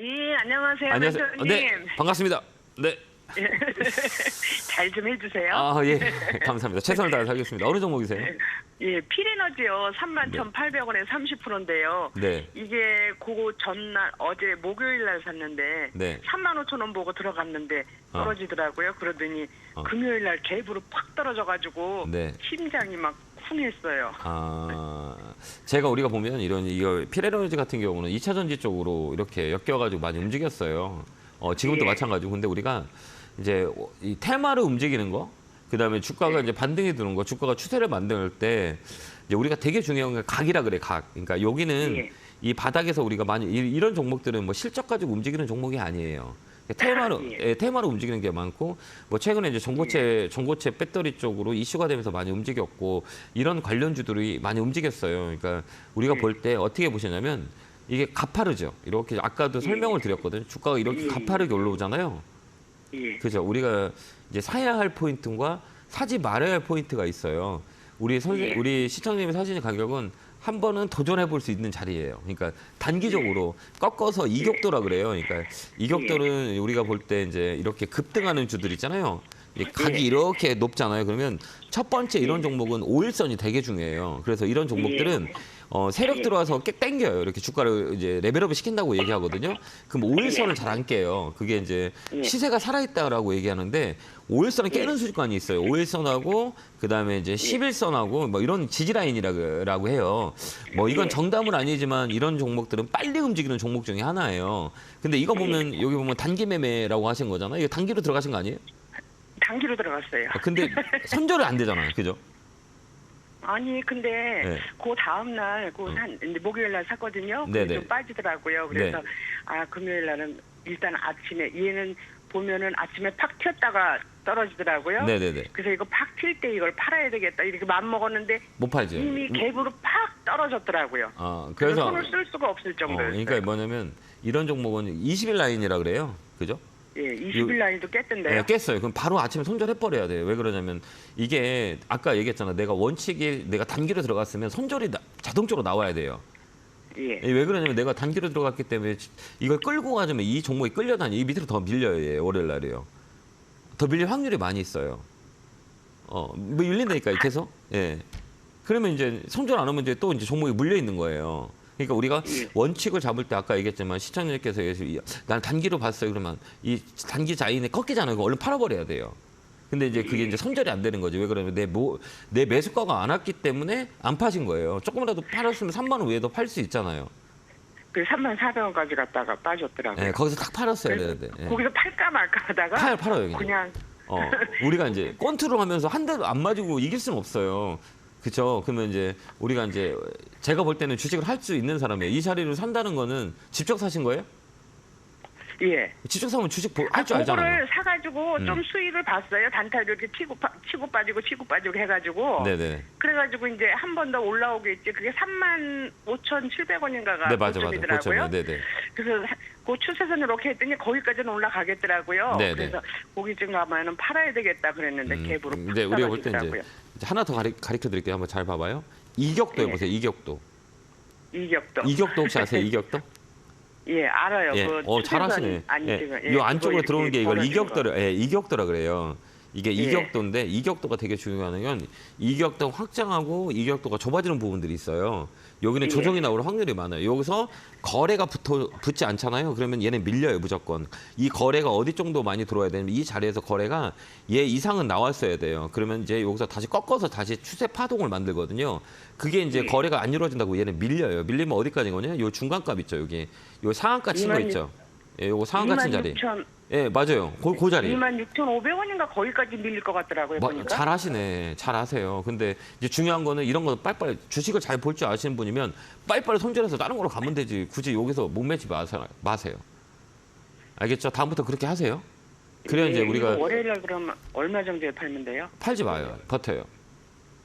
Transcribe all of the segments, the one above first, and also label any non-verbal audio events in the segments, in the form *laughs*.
예, 안녕하세요. 안녕하세요. 멘토님. 네, 반갑습니다. 네. *laughs* 잘 좀 해주세요. 아, 예. 감사합니다. 최선을 다해서 하겠습니다. 어느 종목이세요? 예, 필에너지요. 31,800원에 30%인데요. 네. 이게 그거 전날 어제 목요일 날 샀는데 네. 35,000원 보고 들어갔는데 어. 떨어지더라고요. 그러더니 어. 금요일 날 갭으로 팍 떨어져 가지고 네. 심장이 막 쿵했어요. 아, 제가 우리가 보면 이런 이거 피레너지 같은 경우는 2차 전지 쪽으로 이렇게 엮여가지고 많이 움직였어요. 어, 지금도 예. 마찬가지고. 근데 우리가 이제 이 테마를 움직이는 거, 그 다음에 주가가 예. 이제 반등이 드는 거, 주가가 추세를 만들 때 이제 우리가 되게 중요한 게 각이라 그래, 각. 그러니까 여기는 예. 이 바닥에서 우리가 많이 이- 이런 종목들은 뭐 실적 가지고 움직이는 종목이 아니에요. 테마로 예. 예, 테마로 움직이는 게 많고 뭐 최근에 이제 전고체 전고체 배터리 쪽으로 이슈가 되면서 많이 움직였고 이런 관련주들이 많이 움직였어요. 그러니까 우리가 예. 볼때 어떻게 보시냐면 이게 가파르죠. 이렇게 아까도 설명을 드렸거든요. 주가가 이렇게 예. 가파르게 올라오잖아요. 예. 그죠? 우리가 이제 사야 할 포인트와 사지 말아야 할 포인트가 있어요. 우리 선 예. 우리 시청님이 사시는 가격은 한 번은 도전해 볼 수 있는 자리예요. 그러니까 단기적으로 꺾어서 이격도라 그래요. 그러니까 이격도는 우리가 볼 때 이제 이렇게 급등하는 주들 있잖아요. 이 각이 이렇게 높잖아요. 그러면 첫 번째 이런 종목은 5일선이 되게 중요해요. 그래서 이런 종목들은 어, 세력 들어와서 깨 땡겨요. 이렇게 주가를 이제 레벨업을 시킨다고 얘기하거든요. 그럼 5일선을 잘 안 깨요. 그게 이제 예. 시세가 살아있다라고 얘기하는데 5일선은 깨는 수준관이 있어요. 5일선하고 그다음에 이제 11선하고 뭐 이런 지지 라인이라고 해요. 뭐 이건 예. 정답은 아니지만 이런 종목들은 빨리 움직이는 종목 중에 하나예요. 근데 이거 보면 여기 보면 단기 매매라고 하신 거잖아요. 이거 단기로 들어가신 거 아니에요? 단기로 들어갔어요. 아, 근데 *laughs* 선절이 안 되잖아요. 그죠? 아니 근데 네. 그 다음 날그 산 이제 목요일 날 샀거든요. 네네. 근데 좀 빠지더라고요. 그래서 네. 아 금요일 날은 일단 아침에 얘는 보면은 아침에 팍 튀었다가 떨어지더라고요. 네네네. 그래서 이거 팍 튈 때 이걸 팔아야 되겠다 이렇게 마음 먹었는데 못 팔죠. 이미 갭으로 팍 떨어졌더라고요. 아, 그래서 그래서 손을 쓸 수가 없을 어, 정도였어요. 그러니까 뭐냐면 이런 종목은 20일 라인이라 그래요. 그죠? 예, 20일 라인도 깼던데요. 네, 깼어요. 그럼 바로 아침에 손절해 버려야 돼요. 왜 그러냐면 이게 아까 얘기했잖아. 내가 원칙이 내가 단기로 들어갔으면 손절이 나- 자동적으로 나와야 돼요. 예. 왜 그러냐면 내가 단기로 들어갔기 때문에 지- 이걸 끌고 가자면 이 종목이 끌려다니 이 밑으로 더 밀려요. 얘, 월요일 날이요. 더 밀릴 확률이 많이 있어요. 어, 뭐 밀린다니까 계속. 예. 그러면 이제 손절 안 하면 이제 또 이제 종목이 물려 있는 거예요. 그러니까 우리가 예. 원칙을 잡을 때 아까 얘기했지만 시청자님께서 난 단기로 봤어요. 그러면 이 단기 자인에 꺾이잖아요. 그거 얼른 팔아버려야 돼요. 근데 이제 그게 이제 손절이 안 되는 거죠. 왜 그러면 내, 모, 내 매수가가 안 왔기 때문에 안 파신 거예요. 조금이라도 팔았으면 3만 원 위에도 팔 수 있잖아요. 그 3만 400원까지 갔다가 빠졌더라고요. 예, 거기서 딱 팔았어야 되는데. 예. 거기서 팔까 말까 하다가 팔, 팔아요, 그냥. 그냥 어, 우리가 이제 *laughs* 컨트롤 하면서 한 대도 안 맞고 이길 수는 없어요. 그렇죠. 그러면 이제 우리가 이제 제가 볼 때는 주식을 할 수 있는 사람이에요. 이 자리를 산다는 거는 직접 사신 거예요? 예. 직접 사면 주식 할 줄 알잖아요. 그거를 사가지고 음. 좀 수익을 봤어요. 단타로 이렇게 치고 파, 치고 빠지고 치고 빠지고 해가지고. 네네. 그래가지고 이제 한 번 더 올라오겠지. 그게 3만 5,700원인가가 네 맞아 맞아. 고점이더라고요. 고점이요. 네네. 그래서 사- 그 추세선 이렇게 했더니 거기까지는 올라가겠더라고요. 네, 네. 그래서 거기쯤 가면은 팔아야 되겠다 그랬는데 음, 갭으로 팍 근데 우리가 볼 때 이제 하나 더 가리, 가르쳐 드릴게요. 한번 잘 봐봐요. 이격도 예. 해보세요. 이격도. 이격도. 이격도 혹시 아세요? 이격도? *laughs* 예, 알아요. 예. 그 어, 잘하시네. 아니지만, 예. 이 안쪽으로 그거 들어오는 게 이렇게 이걸 벌어진 이격도라, 예, 이격도라 그래요. 이게 예. 이격도인데 이격도가 되게 중요한 건 이격도 확장하고 이격도가 좁아지는 부분들이 있어요. 여기는 예. 조정이 나올 확률이 많아요. 여기서 거래가 붙어 붙지 않잖아요. 그러면 얘는 밀려요 무조건. 이 거래가 어디 정도 많이 들어와야 되냐면 이 자리에서 거래가 얘 이상은 나왔어야 돼요. 그러면 이제 여기서 다시 꺾어서 다시 추세 파동을 만들거든요. 그게 이제 예. 거래가 안 이루어진다고 얘는 밀려요. 밀리면 어디까지 거냐? 요 중간값 있죠 여기. 요 상한가 친 거 있죠. 예, 요거 상한가 친 자리. 26,000 예, 맞아요. 그, 그 자리. 26,500원인가 거기까지 밀릴 것 같더라고요. 뭐, 보니까. 잘 하시네. 잘 하세요. 근데 이제 중요한 거는 이런 거 빨리빨리 주식을 잘 볼 줄 아시는 분이면 빨리빨리 손절해서 다른 걸로 가면 되지. 굳이 여기서 목매지 마세요. 마세요. 알겠죠? 다음부터 그렇게 하세요. 그래야 예, 이제 우리가 월요일 날 그럼 얼마 정도에 팔면 돼요? 팔지 마요. 버텨요.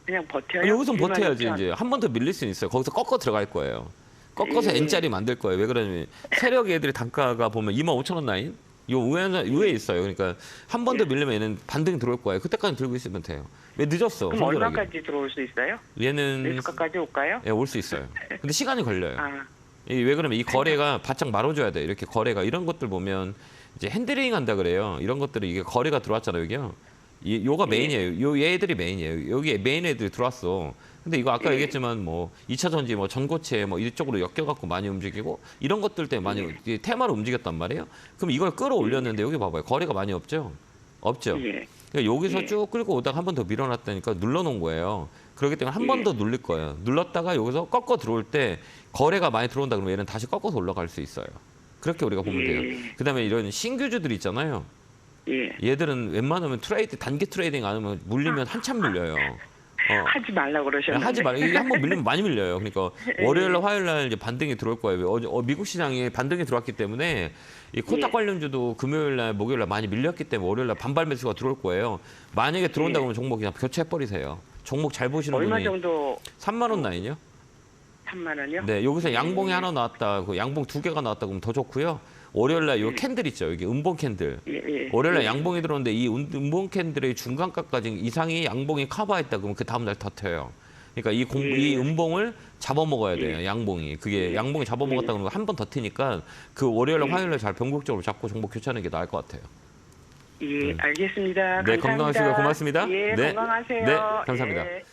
그냥 버텨요? 여기서 버텨야지 26,000. 이제 한 번 더 밀릴 수 있어요. 거기서 꺾어 들어갈 거예요. 꺾어서 예. N자리 만들 거예요. 왜 그러냐면 세력 애들이 단가가 보면 2만 5천 원 라인 요 위에 위에 있어요. 그러니까 한 번더 밀리면 얘는 반등 들어올 거예요. 그때까지 들고 있으면 돼요. 왜 늦었어? 그럼. 얼마까지 들어올 수 있어요? 얘는 매수가까지 올까요? 예, 올 수 있어요. 근데 시간이 걸려요. 아, 이 왜 그러면 이 거래가 바짝 말아줘야 돼. 이렇게 거래가 이런 것들 보면 이제 핸들링 한다 그래요. 이런 것들이 이게 거래가 들어왔잖아요, 여기요. 이 요가 메인이에요. 요 얘들이 메인이에요. 여기 메인 애들이 들어왔어. 근데 이거 아까 얘기했지만 뭐 2차 전지 뭐 전고체 뭐 이쪽으로 엮여 갖고 많이 움직이고 이런 것들 때문에 많이 이 테마로 움직였단 말이에요. 그럼 이걸 끌어올렸는데 여기 봐 봐요. 거래가 많이 없죠? 없죠. 예. 그러니까 여기서 예. 쭉 끌고 오다가 한 번 더 밀어놨다니까 눌러놓은 거예요. 그렇기 때문에 한번 예. 더 눌릴 거예요. 눌렀다가 여기서 꺾어 들어올 때 거래가 많이 들어온다 그러면 얘는 다시 꺾어서 올라갈 수 있어요. 그렇게 우리가 보면 돼요. 예. 그다음에 이런 신규주들 있잖아요. 예. 얘들은 웬만하면 트레이드 단기 트레이딩 안 하면 물리면 한참 물려요. 어. 하지 말라 그러셨는데. 하지 말. 이게 한 번 밀리면 많이 밀려요. 그러니까 *laughs* 예. 월요일 날 화요일 날 이제 반등이 들어올 거예요. 어, 어, 미국 시장에 반등이 들어왔기 때문에 이 코딱 예. 관련주도 금요일 날 목요일 날 많이 밀렸기 때문에 월요일 날 반발 매수가 들어올 거예요. 만약에 들어온다 예. 그러면 종목 그냥 교체해 버리세요. 종목 잘 보시는 얼마 분이 정도 3만 원 라인이요? 3만 원이요? 네, 여기서 양봉이 하나 나왔다. 그 양봉 두 개가 나왔다 그러면 더 좋고요. 월요일 날요 캔들 있죠. 여기 음봉 캔들. 예, 예. 월요일 날 예. 양봉이 들어오는데 이 운- 음봉 캔들의 중간가까지 이상이 양봉이 커버했다 그러면 그 다음 날 터트려요. 그러니까 이, 공, 예. 이 음봉을 잡아먹어야 돼요. 양봉이. 그게 양봉이 잡아먹었다 그러면 한 번 더 트니까 그 월요일 날 화요일 날잘 병국적으로 잡고 종목 교체하는 게 나을 것 같아요. 예, 알겠습니다. 네, 감사합니다. 건강하시고요. 고맙습니다. 예, 네. 건강하세요. 네, 감사합니다. 예.